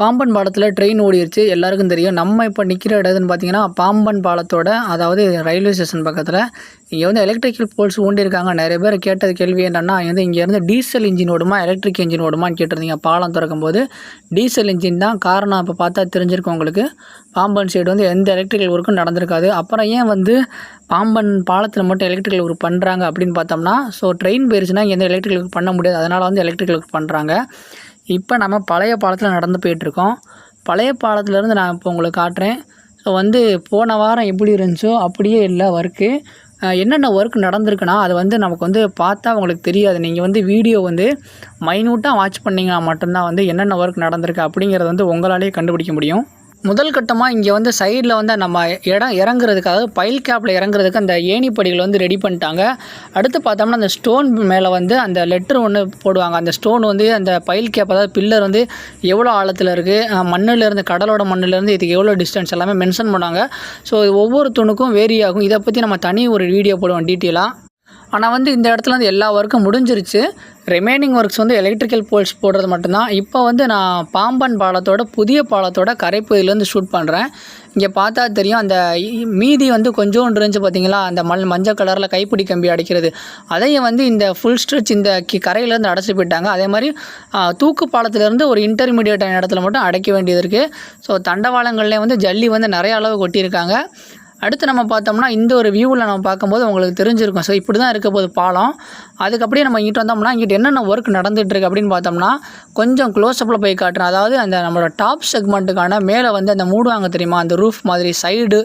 பாம்பன் பாலத்தில் ட்ரெயின் ஓடிருச்சு. எல்லாருக்கும் தெரியும். நம்ம இப்போ நிற்கிற இடத்துன்னு பார்த்தீங்கன்னா பாம்பன் பாலத்தோட அதாவது ரயில்வே ஸ்டேஷன் பக்கத்தில் இங்கே வந்து எலக்ட்ரிக்கல் போல்ஸ் ஊண்டியிருக்காங்க நிறைய பேர் கேட்டது கேள்வி என்னன்னா வந்து இங்கேருந்து டீசல் இன்ஜின் ஓடுமா எலக்ட்ரிக் இன்ஜின் ஓடுமான்னு கேட்டிருந்தீங்க. பாலம் திறக்கும் போது டீசல் இன்ஜின் தான் காரணம் இப்போ பார்த்தா தெரிஞ்சிருக்கும் உங்களுக்கு. பாம்பன் சைடு வந்து எந்த எலக்ட்ரிக்கல் ஒர்க்கும் நடந்திருக்காது. அப்புறம் ஏன் வந்து பாம்பன் பாலத்தில் மட்டும் எலக்ட்ரிக்கல் ஒர்க் பண்ணுறாங்க அப்படின்னு பார்த்தோம்னா ஸோ ட்ரெயின் போயிருச்சுன்னா இங்கே எந்த எலக்ட்ரிக்கல் ஒர்க் பண்ண முடியாது. அதனால் வந்து எலக்ட்ரிக்கல் ஒர்க் பண்ணுறாங்க இப்போ நம்ம பழைய பாலத்தில் நடந்து போயிட்டுருக்கோம். பழைய பாலத்துலேருந்து நான் இப்போ உங்களுக்கு காட்டுறேன். ஸோ வந்து போன வாரம் எப்படி இருந்துச்சோ அப்படியே இல்லை ஒர்க்கு என்னென்ன ஒர்க் நடந்திருக்குன்னா அது வந்து நமக்கு வந்து பார்த்தா உங்களுக்கு தெரியாது. நீங்கள் வந்து வீடியோ வந்து மைனூட்டாக வாட்ச் பண்ணிங்கன்னா மட்டும்தான் வந்து என்னென்ன ஒர்க் நடந்திருக்கு அப்படிங்கிறத வந்து உங்களாலேயே கண்டுபிடிக்க முடியும். முதல் கட்டமாக இங்கே வந்து சைடில் வந்து நம்ம இடம் இறங்குறதுக்காக பைல் கேப்பில் இறங்குறதுக்கு அந்த ஏணிப்படிகள் வந்து ரெடி பண்ணிட்டாங்க. அடுத்து பார்த்தோம்னா அந்த ஸ்டோன் மேலே வந்து அந்த லெட்டர் ஒன்று போடுவாங்க. அந்த ஸ்டோன் வந்து அந்த பைல் கேப் அதாவது பில்லர் வந்து எவ்வளோ ஆழத்தில் இருக்குது மண்ணிலேருந்து கடலோட மண்ணிலேருந்து இதுக்கு எவ்வளோ டிஸ்டன்ஸ் எல்லாமே மென்ஷன் பண்ணாங்க. ஸோ ஒவ்வொரு துணுக்கும் வேரி ஆகும். இதை பற்றி நம்ம தனி ஒரு வீடியோ போடுவோம் டீட்டெயிலாக ஆனால் வந்து இந்த இடத்துல வந்து எல்லா ஒர்க்கும் முடிஞ்சிருச்சு. ரிமைனிங் ஒர்க்ஸ் வந்து எலக்ட்ரிக்கல் போல்ஸ் போடுறது மட்டும்தான். இப்போ வந்து நான் பாம்பன் பாலத்தோட புதிய பாலத்தோட கரைப்பகுதியிலேருந்து ஷூட் பண்ணுறேன் இங்கே பார்த்தா தெரியும் அந்த மீதி வந்து கொஞ்சோண்டு இருந்துச்சு பார்த்தீங்களா அந்த மல் மஞ்சள் கலரில் கைப்பிடி கம்பி அடைக்கிறது. அதையும் வந்து இந்த ஃபுல் ஸ்ட்ரெச் இந்த கி கரையிலேருந்து அடைச்சி போயிட்டாங்க. அதே மாதிரி தூக்கு பாலத்திலேருந்து ஒரு இன்டர்மீடியட்டான இடத்துல மட்டும் அடைக்க வேண்டியது இருக்குது ஸோ தண்டவாளங்கள்லேயே வந்து ஜல்லி வந்து நிறைய அளவு கொட்டியிருக்காங்க. அடுத்து நம்ம பார்த்தோம்னா இந்த ஒரு வியூவில் நம்ம பார்க்கும்போது உங்களுக்கு தெரிஞ்சிருக்கும். ஸோ இப்படி தான் இருக்க போகுது பாலம். அதுக்கு அப்படியே நம்ம இங்கிட்டு வந்தோம்னா இங்கிட்டு என்னென்ன ஒர்க் நடந்துகிட்ருக்கு அப்படின்னு பார்த்தோம்னா கொஞ்சம் க்ளோஸ்அப்பில் போய் காட்டுறேன். அதாவது அந்த நம்மளோட டாப் செக்மெண்ட்டுக்கான மேலே வந்து அந்த மூடுவாங்க தெரியுமா? அந்த ரூஃப் மாதிரி சைடு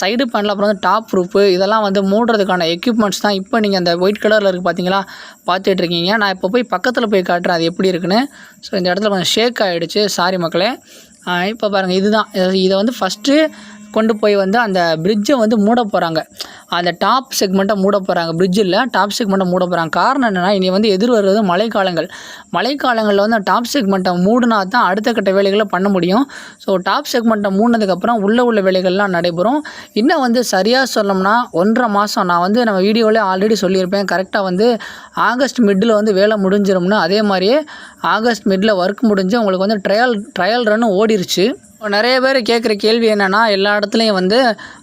சைடு பேனில் அப்புறம் வந்து டாப் ரூஃபு இதெல்லாம் வந்து மூடுறதுக்கான எக்யூப்மெண்ட்ஸ் தான் இப்போ நீங்கள் அந்த ஒயிட் கலரில் இருக்குது பார்த்தீங்களா? பார்த்துட்டு இருக்கீங்க. நான் இப்போ போய் பக்கத்தில் போய் காட்டுறேன் அது எப்படி இருக்குன்னு. ஸோ இந்த இடத்துல கொஞ்சம் ஷேக் ஆகிடுச்சு சாரி மக்களே. இப்போ பாருங்கள் இதுதான். இதை வந்து ஃபஸ்ட்டு கொண்டு போய் வந்து அந்த பிரிட்ஜை வந்து மூட போகிறாங்க அந்த டாப் செக்மெண்ட்டை மூட போகிறாங்க பிரிட்ஜில் டாப் செக்மெண்ட்டை மூட போகிறாங்க காரணம் என்னென்னா இனி வந்து எதிர் வருவது மழைக்காலங்கள். மழைக்காலங்களில் வந்து டாப் செக்மெண்ட்டை மூடினா தான் அடுத்த கட்ட வேலைகளை பண்ண முடியும். ஸோ டாப் செக்மெண்ட்டை மூடினதுக்கப்புறம் உள்ளே உள்ள வேலைகள்லாம் நடைபெறும். இன்னும் வந்து சரியாக சொல்லணும்னா ஒன்றரை மாதம் நான் வந்து நம்ம வீடியோவிலே ஆல்ரெடி சொல்லியிருப்பேன். கரெக்டாக வந்து ஆகஸ்ட் மிட்டில் வந்து வேலை முடிஞ்சிரும்னு. அதே மாதிரியே ஆகஸ்ட் மிட்டில் ஒர்க் முடிஞ்சு உங்களுக்கு வந்து ட்ரையல் ட்ரையல் ரன் ஓடிருச்சு. நிறைய பேர் கேட்குற கேள்வி என்னென்னா எல்லா இடத்துலையும் வந்து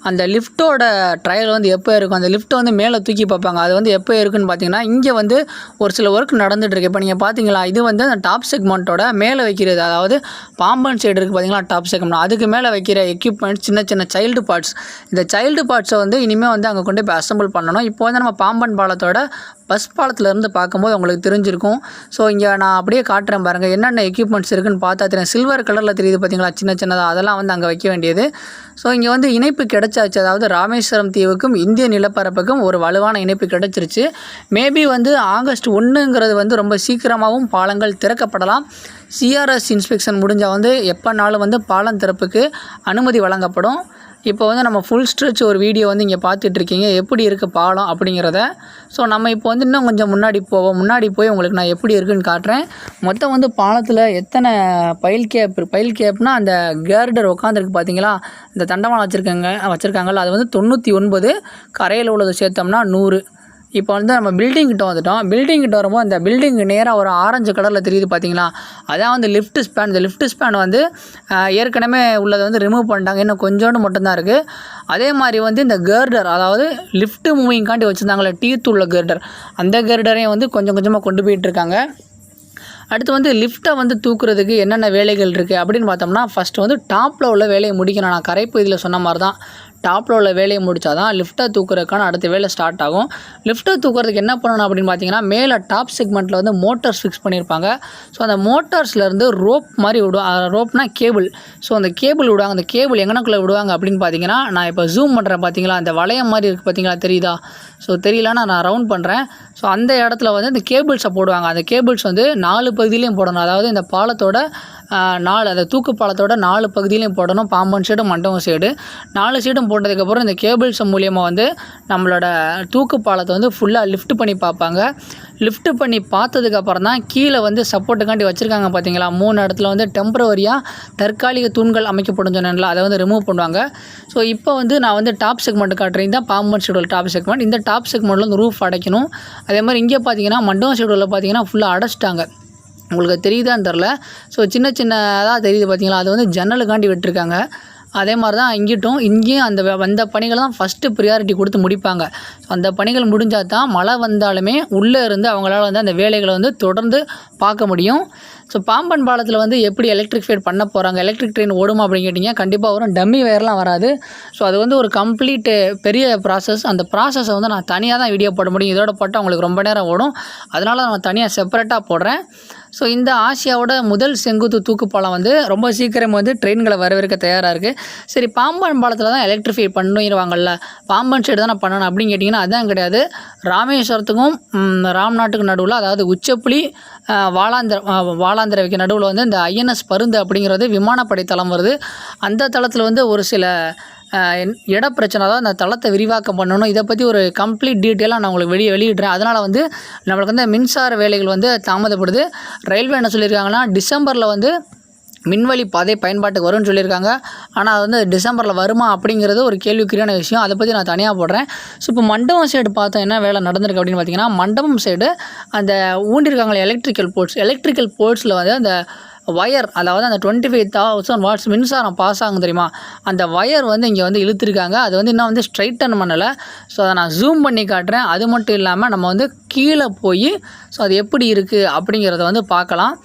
அந்த லிஃப்ட்டோட ட்ரையல் வந்து எப்போ இருக்கும்? அந்த லிஃப்ட்டை வந்து மேலே தூக்கி பார்ப்பாங்க. அது வந்து எப்போ இருக்குன்னு பார்த்தீங்கன்னா இங்கே வந்து ஒரு சில ஒர்க் நடந்துகிட்ருக்கு இப்போ நீங்கள் பார்த்தீங்களா இது வந்து அந்த டாப் செக்மெண்ட்டோட மேலே வைக்கிறது. அதாவது பாம்பன் சைடு இருக்குது பார்த்தீங்களா டாப் செக்மெண்ட் அதுக்கு மேலே வைக்கிற எக்யூப்மெண்ட்ஸ் சின்ன சின்ன சைல்டு பார்ட்ஸ் இந்த சைல்டு பார்ட்ஸை வந்து இனிமேல் வந்து அங்கே கொண்டு போய் அசம்பிள் பண்ணணும். இப்போ வந்து நம்ம பாம்பன் பாலத்தோட பஸ் பாலத்துல இருந்து பார்க்கும்போது உங்களுக்கு தெரிஞ்சிருக்கும். ஸோ இங்கே நான் அப்படியே காட்டுறேன் பாருங்கள் என்னென்ன எக்யூப்மெண்ட்ஸ் இருக்குன்னு பார்த்தா தெரியும் சில்வர் கலரில் தெரியுது பார்த்தீங்களா சின்ன சின்னதாக அதெல்லாம் வந்து அங்கே வைக்க வேண்டியது. ஸோ இங்கே வந்து இணைப்பு கிடைச்சாச்சு. அதாவது ராமேஸ்வரம் தீவுக்கும் இந்திய நிலப்பரப்புக்கும் ஒரு வலுவான இணைப்பு கிடைச்சிருச்சு. மேபி வந்து ஆகஸ்ட் ஒன்றுங்கிறது வந்து ரொம்ப சீக்கிரமாகவும் பாலங்கள் திறக்கப்படலாம். சிஆர்எஸ் இன்ஸ்பெக்ஷன் முடிஞ்சால் வந்து எப்போனாலும் வந்து பாலம் திறப்புக்கு அனுமதி வழங்கப்படும். இப்போ வந்து நம்ம ஃபுல் ஸ்ட்ரெச் ஒரு வீடியோ வந்து இங்கே பார்த்துட்ருக்கீங்க. எப்படி இருக்குது பாலம் அப்படிங்கிறத. ஸோ நம்ம இப்போ வந்து இன்னும் கொஞ்சம் முன்னாடி போவோம். முன்னாடி போய் உங்களுக்கு நான் எப்படி இருக்குன்னு காட்டுறேன். மொத்தம் வந்து பாலத்தில் எத்தனை பயில் கேப் பயில் கேப்னா அந்த கேர்டர் உட்காந்துருக்கு பார்த்தீங்களா இந்த தண்டவாளம் வச்சுருக்காங்க வச்சுருக்காங்கல்ல அது வந்து தொண்ணூற்றி ஒன்பது கரையில் உள்ளது சேர்த்தோம்னா நூறு. இப்போ வந்து நம்ம பில்டிங் கிட்ட வந்துட்டோம். பில்டிங் கிட்ட வரும்போது அந்த பில்டிங் நேராக ஒரு ஆரஞ்சு கலரில் தெரியுது பார்த்தீங்களா அதான் வந்து லிஃப்ட் ஸ்பேன் இந்த லிஃப்ட் ஸ்பேன் வந்து ஏற்கனவே உள்ளதை வந்து ரிமூவ் பண்ணிட்டாங்க. இன்னும் கொஞ்சோண்டு மட்டும்தான் இருக்குது அதே மாதிரி வந்து இந்த கேர்டர் அதாவது லிஃப்ட் மூவிங் காண்டி வச்சுருந்தாங்களே டீத் உள்ள கேர்டர் அந்த கேர்டரையும் வந்து கொஞ்சம் கொஞ்சமாக கொண்டு போயிட்டு இருக்காங்க. அடுத்து வந்து லிஃப்ட்டை வந்து தூக்குறதுக்கு என்னென்ன வேலைகள் இருக்குது அப்படின்னு பார்த்தோம்னா ஃபஸ்ட்டு வந்து டாப்பில் உள்ள வேலையை முடிக்கணும். நான் கரைப்பகுதியில் சொன்ன மாதிரி தான் டாப்பில் உள்ள வேலையை முடித்தா தான் லிஃப்ட்டை தூக்குறதுக்கான அடுத்த வேலை ஸ்டார்ட் ஆகும். லிஃப்ட்டை தூக்குறதுக்கு என்ன பண்ணணும் அப்படின்னு பார்த்தீங்கன்னா மேலே டாப் செக்மெண்ட்டில் வந்து மோட்டார்ஸ் ஃபிக்ஸ் பண்ணியிருப்பாங்க ஸோ அந்த மோட்டார்ஸ்லேருந்து ரோப் மாதிரி விடுவாங்க ரோப்னா கேபிள் ஸோ அந்த கேபிள் விடுவாங்க. அந்த கேபிள் எங்கனக்குள்ளே விடுவாங்க அப்படின்னு பார்த்தீங்கன்னா நான் இப்போ ஜூம் பண்ணுறேன் பார்த்தீங்களா அந்த வளையம் மாதிரி இருக்குது பார்த்தீங்களா தெரியுதா? ஸோ தெரியலன்னா நான் ரவுண்ட் பண்ணுறேன் ஸோ அந்த இடத்துல வந்து இந்த கேபிள்ஸை போடுவாங்க. அந்த கேபிள்ஸ் வந்து நாலு பகுதியிலையும் போடணும். அதாவது இந்த பாலத்தோட நாலு அந்த தூக்கு பாலத்தோட நாலு பகுதியிலையும் போடணும். Pamban side Mandapam side. நாலு சைடும் போட்டதுக்கப்புறம் இந்த கேபிள்ஸ் மூலியமாக வந்து நம்மளோட தூக்கு பாலத்தை வந்து ஃபுல்லாக லிஃப்ட் பண்ணி பார்ப்பாங்க. லிஃப்ட் பண்ணி பார்த்ததுக்கப்புறம் தான் கீழே வந்து சப்போர்ட்டுக்காண்டி வச்சுருக்காங்க பார்த்தீங்களா மூணு இடத்துல வந்து டெம்பரவரியாக தற்காலிக தூண்கள் அமைக்கப்படும் சொன்னேன்ல அதை வந்து ரிமூவ் பண்ணுவாங்க. ஸோ இப்போ வந்து நான் வந்து டாப் செக்மெண்ட் காட்டுறேன். தான் பாம்பன் ஷெடியூல் டாப் செக்மெண்ட் இந்த டாப் செக்மெண்ட்டில் வந்து ரூஃப் அடைக்கணும். அதே மாதிரி இங்கே பார்த்தீங்கன்னா மண்டபம் ஷெடியூலில் பார்த்தீங்கன்னா ஃபுல்லாக அடைச்சிட்டாங்க. உங்களுக்கு தெரியுதான்னு தெரில? ஸோ சின்ன சின்னதாக தெரியுது பார்த்தீங்களா அது வந்து ஜன்னலுக்காண்டி விட்டுருக்காங்க. அதே மாதிரி தான் இங்கிட்டும் இங்கேயும் அந்த அந்த பணிகளை தான் ஃபஸ்ட்டு ப்ரியாரிட்டி கொடுத்து முடிப்பாங்க. ஸோ அந்த பணிகள் முடிஞ்சால் தான் மழை வந்தாலுமே உள்ளே இருந்து அவங்களால வந்து அந்த வேலைகளை வந்து தொடர்ந்து பார்க்க முடியும். ஸோ பாம்பன் பாலத்தில் வந்து எப்படி எலக்ட்ரிஃபைட் பண்ண போகிறாங்க எலக்ட்ரிக் ட்ரெயின் ஓடுமா அப்படின்னு கேட்டிங்க கண்டிப்பாக வரும். டம்மி வயர்லாம் வராது. ஸோ அது வந்து ஒரு கம்ப்ளீட்டு பெரிய ப்ராசஸ் அந்த ப்ராசஸை வந்து நான் தனியாக தான் வீடியோ போட முடியும். இதோட போட்டால் உங்களுக்கு ரொம்ப நேரம் ஓடும். அதனால் நான் தனியாக செப்பரேட்டாக போடுறேன். ஸோ இந்த ஆசியாவோட முதல் செங்குத்து தூக்குப்பாலம் வந்து ரொம்ப சீக்கிரம் வந்து ட்ரெயின்களை வரவேற்க தயாராக இருக்குது சரி பாம்பன் பாலத்தில் தான் எலக்ட்ரிஃபை பண்ணிடுவாங்கல்ல. பாம்பன் சைடு தான் பண்ணணும் அப்படின்னு கேட்டிங்கன்னா அதான் கிடையாது. ராமேஸ்வரத்துக்கும் ம், ராம்நாட்டுக்கும் நடுவில் அதாவது உச்சப்புலி வாலாந்திர வாளாந்திர நடுவில் வந்து இந்த ஐஎன்எஸ் பருந்து அப்படிங்கிறது விமானப்படை தளம் வருது. அந்த தளத்தில் வந்து ஒரு சில இட பிரச்சனை தான் அந்த தளத்தை விரிவாக்கம் பண்ணணும். இதை பற்றி ஒரு கம்ப்ளீட் டீட்டெயிலாக நான் உங்களுக்கு வெளியே வெளியிடுறேன். அதனால் வந்து நம்மளுக்கு வந்து மின்சார வேலைகள் வந்து தாமதப்படுது. ரயில்வே என்ன சொல்லியிருக்காங்கன்னா டிசம்பரில் வந்து மின்வழி பாதை பயன்பாட்டுக்கு வரும்னு சொல்லியிருக்காங்க. ஆனால் அது வந்து டிசம்பரில் வருமா அப்படிங்கிறது ஒரு கேள்விக்குரியான விஷயம். அதை பற்றி நான் தனியாக போடுறேன். ஸோ இப்போ மண்டபம் சைடு பார்த்தா என்ன வேலை நடந்திருக்கு அப்படின்னு பார்த்தீங்கன்னா மண்டபம் சைடு அந்த ஊண்டிருக்காங்களே எலக்ட்ரிக்கல் போர்ட்ஸ் எலக்ட்ரிக்கல் போர்ட்ஸில் வந்து அந்த ஒயர் அதாவது அந்த டுவெண்ட்டி ஃபைவ் தௌசண்ட் வாட்ஸ் மின்சாரம் பாஸ் ஆகும் தெரியுமா? அந்த ஒயர் வந்து இங்கே வந்து இழுத்துருக்காங்க. அது வந்து இன்னும் வந்து ஸ்ட்ரைட்டன் பண்ணலை. ஸோ அதை நான் ஜூம் பண்ணி காட்டுறேன். அது மட்டும் இல்லாமல் நம்ம வந்து கீழே போய் ஸோ அது எப்படி இருக்குது அப்படிங்கிறத வந்து பார்க்கலாம்.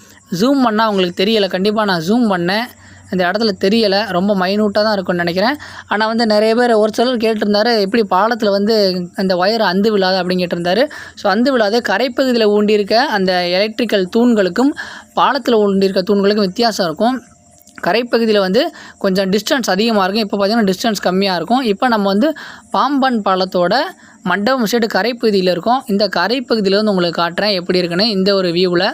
ஜூம் பண்ணால் உங்களுக்கு தெரியலை. கண்டிப்பாக நான் ஜூம் பண்ணேன். இந்த இடத்துல தெரியலை. ரொம்ப மைனூட்டாக தான் இருக்கும்னு நினைக்கிறேன். ஆனால் வந்து நிறைய பேர் ஒரு சிலர் கேட்டிருந்தாரு எப்படி பாலத்தில் வந்து அந்த ஒயர் அந்து விழாது? அப்படின்னு கேட்டிருந்தாரு. ஸோ அந்து விழாது கரைப்பகுதியில் ஊண்டியிருக்க அந்த எலக்ட்ரிக்கல் தூண்களுக்கும் பாலத்தில் ஊண்டியிருக்க தூண்களுக்கும் வித்தியாசம் இருக்கும். கரைப்பகுதியில் வந்து கொஞ்சம் டிஸ்டன்ஸ் அதிகமாக இருக்கும். இப்போ பார்த்தீங்கன்னா டிஸ்டன்ஸ் கம்மியாக இருக்கும். இப்போ நம்ம வந்து பாம்பன் பாலத்தோட மண்டபம் சைடு கரைப்பகுதியில் இருக்கோம். இந்த கரைப்பகுதியில் வந்து உங்களுக்கு காட்டுறேன் எப்படி இருக்குன்னு. இந்த ஒரு வியூவில்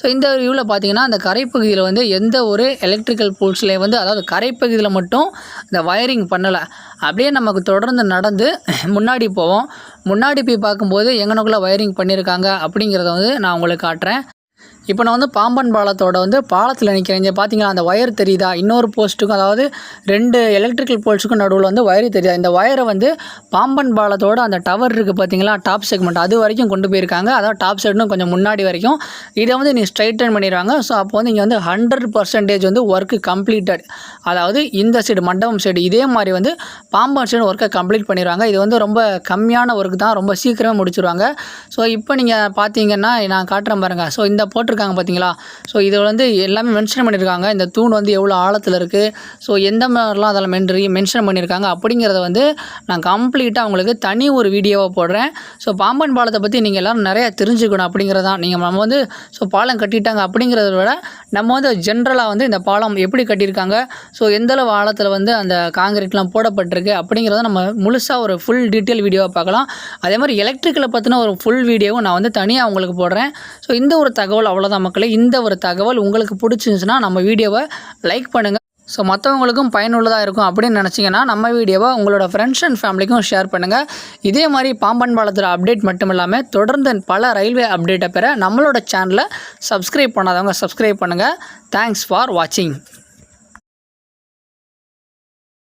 ஸோ இந்த வியூவில் பார்த்தீங்கன்னா அந்த கரைப்பகுதியில் வந்து எந்த ஒரு எலக்ட்ரிக்கல் போல்ஸ்லேயும் வந்து அதாவது கரைப்பகுதியில் மட்டும் இந்த வயரிங் பண்ணலை. அப்படியே நமக்கு தொடர்ந்து நடந்து முன்னாடி போவோம். முன்னாடி போய் பார்க்கும்போது எங்கனக்குள்ளே வயரிங் பண்ணியிருக்காங்க அப்படிங்கிறத வந்து நான் உங்களுக்கு காட்டுறேன். இப்போ நான் வந்து பாம்பன் பாலத்தோட வந்து பாலத்தில் நிற்கிறேன் இங்கே பார்த்தீங்களா அந்த ஒயர் தெரியுதா? இன்னொரு போஸ்ட்டுக்கும் அதாவது ரெண்டு எலக்ட்ரிக்கல் போல்ஸுக்கும் நடுவில் வந்து ஒயர் தெரியுதா? இந்த ஒயரை வந்து பாம்பன் பாலத்தோட அந்த டவர் இருக்குது பார்த்தீங்களா டாப் செக்மெண்ட் அது வரைக்கும் கொண்டு போயிருக்காங்க. அதாவது டாப் சைடுன்னு கொஞ்சம் முன்னாடி வரைக்கும். இதை வந்து நீ ஸ்ட்ரைட்டன் பண்ணிடுவாங்க. ஸோ அப்போ வந்து இங்கே வந்து ஹண்ட்ரட் பர்சன்டேஜ் வந்து ஒர்க்கு கம்ப்ளீட்டட் அதாவது இந்த சைடு மண்டபம் சைடு இதே மாதிரி வந்து பாம்பன் சைடு ஒர்க்கை கம்ப்ளீட் பண்ணிடுவாங்க. இது வந்து ரொம்ப கம்மியான ஒர்க் தான். ரொம்ப சீக்கிரமே முடிச்சிருவாங்க. ஸோ இப்போ நீங்கள் பார்த்தீங்கன்னா நான் காட்டுறேன் பாருங்கள் ஸோ இந்த போட்டு போட்டிருக்காங்க பார்த்தீங்களா ஸோ இதை வந்து எல்லாமே மென்ஷன் பண்ணியிருக்காங்க இந்த தூண் வந்து எவ்வளோ ஆழத்தில் இருக்குது ஸோ எந்த மாதிரிலாம் அதில் மென்ரி மென்ஷன் பண்ணியிருக்காங்க அப்படிங்கிறத வந்து நான் கம்ப்ளீட்டாக உங்களுக்கு தனி ஒரு வீடியோவாக போடுறேன். ஸோ பாம்பன் பாலத்தை பற்றி நீங்கள் எல்லோரும் நிறையா தெரிஞ்சுக்கணும் அப்படிங்கிறதான் நீங்கள் நம்ம வந்து ஸோ பாலம் கட்டிட்டாங்க அப்படிங்கிறத விட நம்ம வந்து ஜென்ரலாக வந்து இந்த பாலம் எப்படி கட்டியிருக்காங்க? ஸோ எந்தளவு ஆழத்தில் வந்து அந்த காங்கிரீட்லாம் போடப்பட்டிருக்கு அப்படிங்கிறத நம்ம முழுசாக ஒரு ஃபுல் டீட்டெயில் வீடியோவாக பார்க்கலாம். அதே மாதிரி எலக்ட்ரிக்கலை பற்றின ஒரு ஃபுல் வீடியோவும் நான் வந்து தனியாக உங்களுக்கு போடுறேன். ஸோ இந்த ஒரு தகவல் அவ்வளோ அவ்வளோதான் மக்களே. இந்த ஒரு தகவல் உங்களுக்கு பிடிச்சிருந்துச்சுன்னா நம்ம வீடியோவை லைக் பண்ணுங்கள் ஸோ மற்றவங்களுக்கும் பயனுள்ளதாக இருக்கும் அப்படின்னு நினச்சிங்கன்னா நம்ம வீடியோவை உங்களோட ஃப்ரெண்ட்ஸ் அண்ட் ஃபேமிலிக்கும் ஷேர் பண்ணுங்கள் இதே மாதிரி பாம்பன் பாலத்தில் அப்டேட் மட்டும் இல்லாமல் தொடர்ந்து பல ரயில்வே அப்டேட்டை பெற நம்மளோட சேனலை சப்ஸ்கிரைப் பண்ணாதவங்க சப்ஸ்கிரைப் பண்ணுங்கள் தேங்க்ஸ் ஃபார் வாட்சிங்